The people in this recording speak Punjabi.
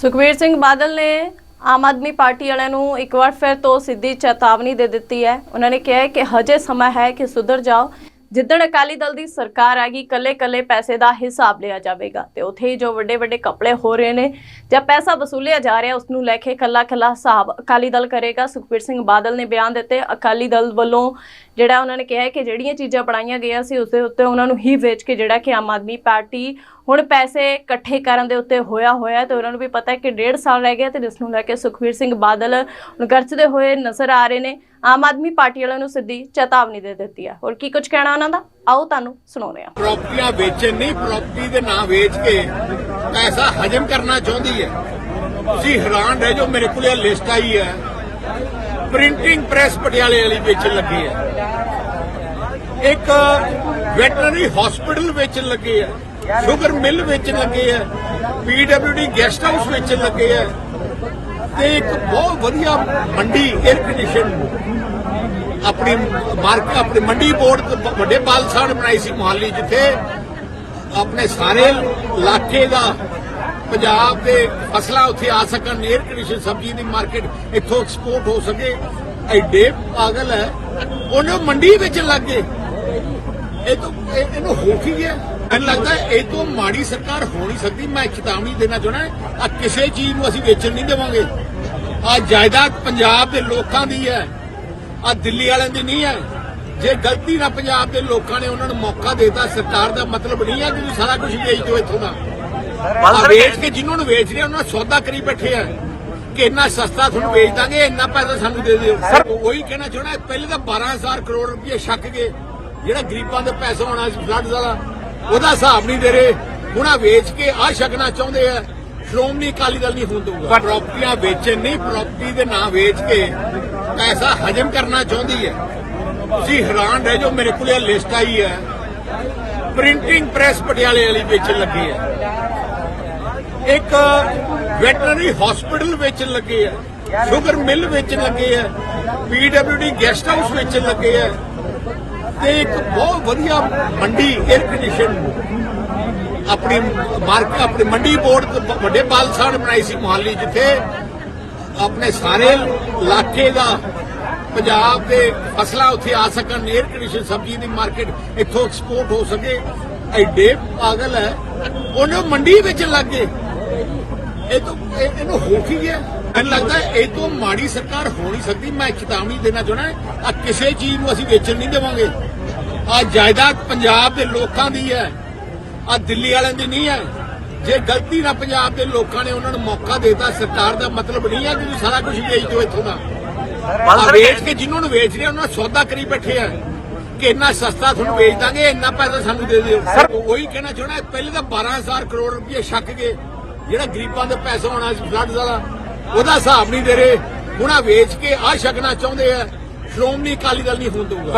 ਸੁਖਬੀਰ ਸਿੰਘ ਬਾਦਲ ਨੇ ਆਮ ਆਦਮੀ ਪਾਰਟੀ ਵਾਲਿਆਂ ਨੂੰ ਇੱਕ ਵਾਰ ਫਿਰ ਤੋਂ ਸਿੱਧੀ ਚੇਤਾਵਨੀ ਦੇ ਦਿੱਤੀ ਹੈ। ਉਹਨਾਂ ਨੇ ਕਿਹਾ ਹੈ ਕਿ ਹਜੇ ਸਮਾਂ ਹੈ ਕਿ ਸੁਧਰ ਜਾਓ। ਜਿੱਦਣ ਅਕਾਲੀ ਦਲ ਦੀ ਸਰਕਾਰ ਆ ਗਈ ਕੱਲੇ ਕੱਲੇ ਪੈਸੇ ਦਾ ਹਿਸਾਬ ਲਿਆ ਜਾਵੇਗਾ ਤੇ ਉੱਥੇ ਹੀ ਜੋ ਵੱਡੇ ਵੱਡੇ ਕਪੜੇ ਹੋ ਰਹੇ ਨੇ ਜਾਂ ਪੈਸਾ ਵਸੂਲਿਆ ਜਾ ਰਿਹਾ ਉਸ ਨੂੰ ਲੈ ਕੇ ਕੱਲਾ ਕੱਲਾ ਹਿਸਾਬ ਅਕਾਲੀ ਦਲ ਕਰੇਗਾ। ਸੁਖਬੀਰ ਸਿੰਘ ਬਾਦਲ ਨੇ ਬਿਆਨ ਦਿੱਤੇ, ਅਕਾਲੀ ਦਲ ਵੱਲੋਂ ਜਿਹੜਾ ਉਹਨਾਂ ਨੇ ਕਿਹਾ ਕਿ ਜਿਹੜੀਆਂ ਚੀਜ਼ਾਂ ਬਣਾਈਆਂ ਗਈਆਂ ਸੀ ਉਸ ਦੇ ਉੱਤੇ ਉਹਨਾਂ ਨੂੰ ਹੀ ਵੇਚ ਕੇ ਜਿਹੜਾ ਕਿ ਆਮ ਆਦਮੀ ਪਾਰਟੀ ਹੁਣ ਪੈਸੇ ਇਕੱਠੇ ਕਰਨ ਦੇ ਉੱਤੇ ਹੋਇਆ ਹੋਇਆ ਤੇ ਉਹਨਾਂ ਨੂੰ ਵੀ ਪਤਾ ਹੈ ਕਿ ਡੇਢ ਸਾਲ ਰਹਿ ਗਿਆ ਤੇ ਜਿਸ ਨੂੰ ਲੈ ਕੇ ਸੁਖਬੀਰ ਸਿੰਘ ਬਾਦਲ ਗਰਜਦੇ ਹੋਏ ਨਜ਼ਰ ਆ ਰਹੇ ਨੇ। ਆਮ ਆਦਮੀ ਪਾਰਟੀ ਵਾਲਿਆਂ ਨੂੰ ਸਿੱਧੀ ਚੇਤਾਵਨੀ ਦੇ ਦਿੱਤੀ ਹੈ ਹੋਰ ਕੀ ਕੁਝ ਕਹਿਣਾ ਉਹਨਾਂ ਦਾ? ਆਓ ਤੁਹਾਨੂੰ ਸੁਣਾਉਂਦੇ ਹਾਂ। ਪ੍ਰਾਪਰਟੀਆਂ ਵੇਚਣ ਨਹੀਂ ਪ੍ਰਾਪਰਟੀ ਦੇ ਨਾਂ ਵੇਚ ਕੇ ਪੈਸਾ ਹਜਮ ਕਰਨਾ ਚਾਹੁੰਦੀ ਹੈ। ਤੁਸੀਂ ਹੈਰਾਨ ਰਹਿ ਜਾਓ, ਮੇਰੇ ਕੋਲ ਇਹ ਲਿਸਟ ਆਈ ਹੈ। ਪ੍ਰਿੰਟਿੰਗ ਪ੍ਰੈਸ ਪਟਿਆਲੇ ਵਾਲੀ ਵੇਚਣ ਲੱਗੇ ਹੈ। ਇੱਕ ਵੈਟਰਨਰੀ ਹਸਪੀਟਲ ਵੇਚਣ ਲੱਗੇ ਹੈ। ਸ਼ੂਗਰ ਮਿਲ ਵੇਚਣ ਲੱਗੇ ਆ ਪੀਡਬਲਯੂਡੀ ਗੈਸਟ ਹਾਊਸ ਵੇਚਣ ਲੱਗੇ ਹੈ। ਤੇ ਇੱਕ ਬਹੁਤ ਵਧੀਆ ਮੰਡੀ 에ਅਰ ਕੰਡੀਸ਼ਨ ਆਪਣੀ ਮਾਰਕ, ਆਪਣੀ ਮੰਡੀ ਬੋਰਡ ਵੱਡੇ ਬਾਲਸਾਂ ਨੇ ਬਣਾਈ ਸੀ ਮੁਹਾਲੀ, ਜਿੱਥੇ ਆਪਣੇ ਸਾਰੇ ਇਲਾਕੇ ਦਾ ਪੰਜਾਬ ਦੇ ਫਸਲਾਂ ਉੱਥੇ ਆ ਸਕਣ 에ਅਰ ਕੰਡੀਸ਼ਨ ਸਬਜ਼ੀ ਦੀ ਮਾਰਕੀਟ ਇੱਥੋਂ ਐਕਸਪੋਰਟ ਹੋ ਸਕੇ। ਐਡੇ ਪਾਗਲ ਹੈ। ਉਹਨੇ ਮੰਡੀ ਵੇਚਣ ਲੱਗ। ਗਏ ਇਹ ਤੋਂ ਇਹਨੂੰ ਹੋ ਕੀ ਗਿਆ? ਮੈਨੂੰ ਲੱਗਦਾ ਇਹ ਤੋਂ ਮਾੜੀ ਸਰਕਾਰ ਹੋ ਨਹੀਂ ਸਕਦੀ। ਮੈਂ ਚੇਤਾਵਨੀ ਦੇਣਾ ਚਾਹੁੰਦਾ ਆ ਕਿਸੇ ਚੀਜ਼ ਨੂੰ ਅਸੀਂ ਵੇਚਣ ਨਹੀਂ ਦੇਵਾਂਗੇ। ਆ ਜਾਇਦਾਦ ਪੰਜਾਬ ਦੇ ਲੋਕਾਂ ਦੀ ਹੈ। ਆ ਦਿੱਲੀ ਵਾਲਿਆਂ ਦੀ ਨਹੀਂ ਹੈ। ਜੇ ਗਲਤੀ ਨਾਲ ਪੰਜਾਬ ਦੇ ਲੋਕਾਂ ਨੇ ਉਹਨਾਂ ਨੂੰ ਮੌਕਾ ਦੇਤਾ ਸਰਕਾਰ ਦਾ ਮਤਲਬ ਨਹੀਂ ਹੈ ਕਿ ਤੁਸੀਂ ਸਾਰਾ ਕੁਝ ਵੇਚ ਦਿਓ ਇੱਥੋਂ ਦਾ। ਆ ਵੇਚ ਕੇ ਜਿਨ੍ਹਾਂ ਨੂੰ ਵੇਚ ਰਹੇ ਉਹਨਾਂ ਸੌਦਾ ਕਰੀ ਬੈਠੇ ਆ। ਕਿ ਇੰਨਾ ਸਸਤਾ ਤੁਹਾਨੂੰ ਵੇਚ ਦਾਂਗੇ ਇੰਨਾ ਪੈਸਾ ਸਾਨੂੰ ਦੇ ਦਿਓ। ਉਹੀ ਕਹਿਣਾ ਚਾਹੁੰਦਾ ਪਹਿਲੇ ਤਾਂ 12000 ਕਰੋੜ ਰੁਪਏ ਛੱਕ ਗਏ ਜਿਹੜਾ ਗਰੀਬਾਂ ਦੇ ਪੈਸਾ ਹੋਣਾ ਸੀ ਫਲੱਡ ਵਾਲਾ ਉਹਦਾ ਹਿਸਾਬ ਨਹੀਂ ਦੇ ਰਹੇ। ਹੁਣ ਆ ਵੇਚ ਕੇ ਆ ਛਕਣਾ ਚਾਹੁੰਦੇ ਆ। ਸ਼੍ਰੋਮਣੀ ਅਕਾਲੀ ਦਲ ਨਹੀਂ ਹੋਣ ਦਊਗਾ। ਪ੍ਰਾਪਰਟੀਆਂ ਵੇਚਣ ਨਹੀਂ ਪ੍ਰਾਪਰਟੀ ਦੇ ਨਾਂ ਵੇਚ ਕੇ ਪੈਸਾ ਹਜਮ ਕਰਨਾ ਚਾਹੁੰਦੀ ਹੈ। ਤੁਸੀਂ ਹੈਰਾਨ ਰਹਿ ਜਾਓ ਮੇਰੇ ਕੋਲ ਇਹ ਲਿਸਟ ਆਈ ਹੈ। ਪ੍ਰਿੰਟਿੰਗ ਪ੍ਰੈਸ ਪਟਿਆਲੇ ਵਾਲੀ ਵੇਚਣ ਲੱਗੇ ਆ ਇੱਕ ਵੈਟਰਨਰੀ ਹਸਪੀਟਲ ਵੇਚਣ ਲੱਗੇ ਆ ਸ਼ੂਗਰ ਮਿਲ ਵੇਚਣ ਲੱਗੇ ਆ ਪੀਡਬਲਯੂਡੀ ਗੈਸਟ ਹਾਊਸ ਵੇਚਣ ਲੱਗੇ ਆ ਤੇ ਇੱਕ ਬਹੁਤ ਵਧੀਆ ਮੰਡੀ 에ਅਰ ਕੰਡੀਸ਼ਨ ਆਪਣੀ ਮਾਰਕ ਆਪਣੀ ਮੰਡੀ ਬੋਰਡ ਵੱਡੇ ਬਾਲਸਾਂ ਨੇ ਬਣਾਈ ਸੀ ਮੁਹਾਲੀ ਜਿੱਥੇ ਆਪਣੇ ਸਾਰੇ ਇਲਾਕੇ ਦਾ ਪੰਜਾਬ ਦੇ ਫਸਲਾਂ ਉੱਥੇ ਆ ਸਕਣ ਏਅਰ ਕੰਡੀਸ਼ਨ ਸਬਜ਼ੀ ਦੀ ਮਾਰਕੀਟ ਇੱਥੋਂ ਐਕਸਪੋਰਟ ਹੋ ਸਕੇ। ਐਡੇ ਪਾਗਲ ਹੈ। ਉਹਨੂੰ ਮੰਡੀ ਵੇਚਣ ਲੱਗ। ਗਏ ਇਹ ਤੋਂ ਇਹਨੂੰ ਹੋ ਕੀ ਗਿਆ? ਮੈਨੂੰ ਲੱਗਦਾ ਇਹ ਤੋਂ ਮਾੜੀ ਸਰਕਾਰ ਹੋ ਨਹੀਂ ਸਕਦੀ। ਮੈਂ ਚੇਤਾਵਨੀ ਦੇਣਾ ਚਾਹੁੰਦਾ ਆ ਕਿਸੇ ਚੀਜ਼ ਨੂੰ ਅਸੀਂ ਵੇਚਣ ਨਹੀਂ ਦੇਵਾਂਗੇ। ਆ ਜਾਇਦਾਦ ਪੰਜਾਬ ਦੇ ਲੋਕਾਂ ਦੀ ਹੈ। ਆ ਦਿੱਲੀ ਵਾਲਿਆਂ ਦੀ ਨਹੀਂ ਹੈ। ਜੇ ਗਲਤੀ ਨਾਲ ਪੰਜਾਬ ਦੇ ਲੋਕਾਂ ਨੇ ਉਹਨਾਂ ਨੂੰ ਮੌਕਾ ਦੇਤਾ ਸਰਕਾਰ ਦਾ ਮਤਲਬ ਨਹੀਂ ਹੈ ਕਿ ਤੁਸੀਂ ਸਾਰਾ ਕੁਝ ਵੇਚ ਦਿਓ ਇੱਥੋਂ ਦਾ। ਆ ਵੇਚ ਕੇ ਜਿਨ੍ਹਾਂ ਨੂੰ ਵੇਚ ਰਹੇ ਉਹਨਾਂ ਸੌਦਾ ਕਰੀ ਬੈਠੇ ਆ। ਕਿ ਇੰਨਾ ਸਸਤਾ ਤੁਹਾਨੂੰ ਵੇਚ ਦਾਂਗੇ ਇੰਨਾ ਪੈਸਾ ਸਾਨੂੰ ਦੇ ਦਿਓ। ਉਹੀ ਕਹਿਣਾ ਚਾਹੁੰਦਾ ਪਹਿਲੇ ਤਾਂ 12000 ਕਰੋੜ ਰੁਪਏ ਛੱਕ ਗਏ ਜਿਹੜਾ ਗਰੀਬਾਂ ਦੇ ਪੈਸਾ ਹੋਣਾ ਸੀ ਫਲੱਡ ਵਾਲਾ ਉਹਦਾ ਹਿਸਾਬ ਨਹੀਂ ਦੇ ਰਹੇ। ਹੁਣ ਆ ਵੇਚ ਕੇ ਆ ਛਕਣਾ ਚਾਹੁੰਦੇ ਆ ਸ਼੍ਰੋਮਣੀ ਅਕਾਲੀ ਦਲ ਨਹੀਂ ਹੋਣ ਦਊਗਾ।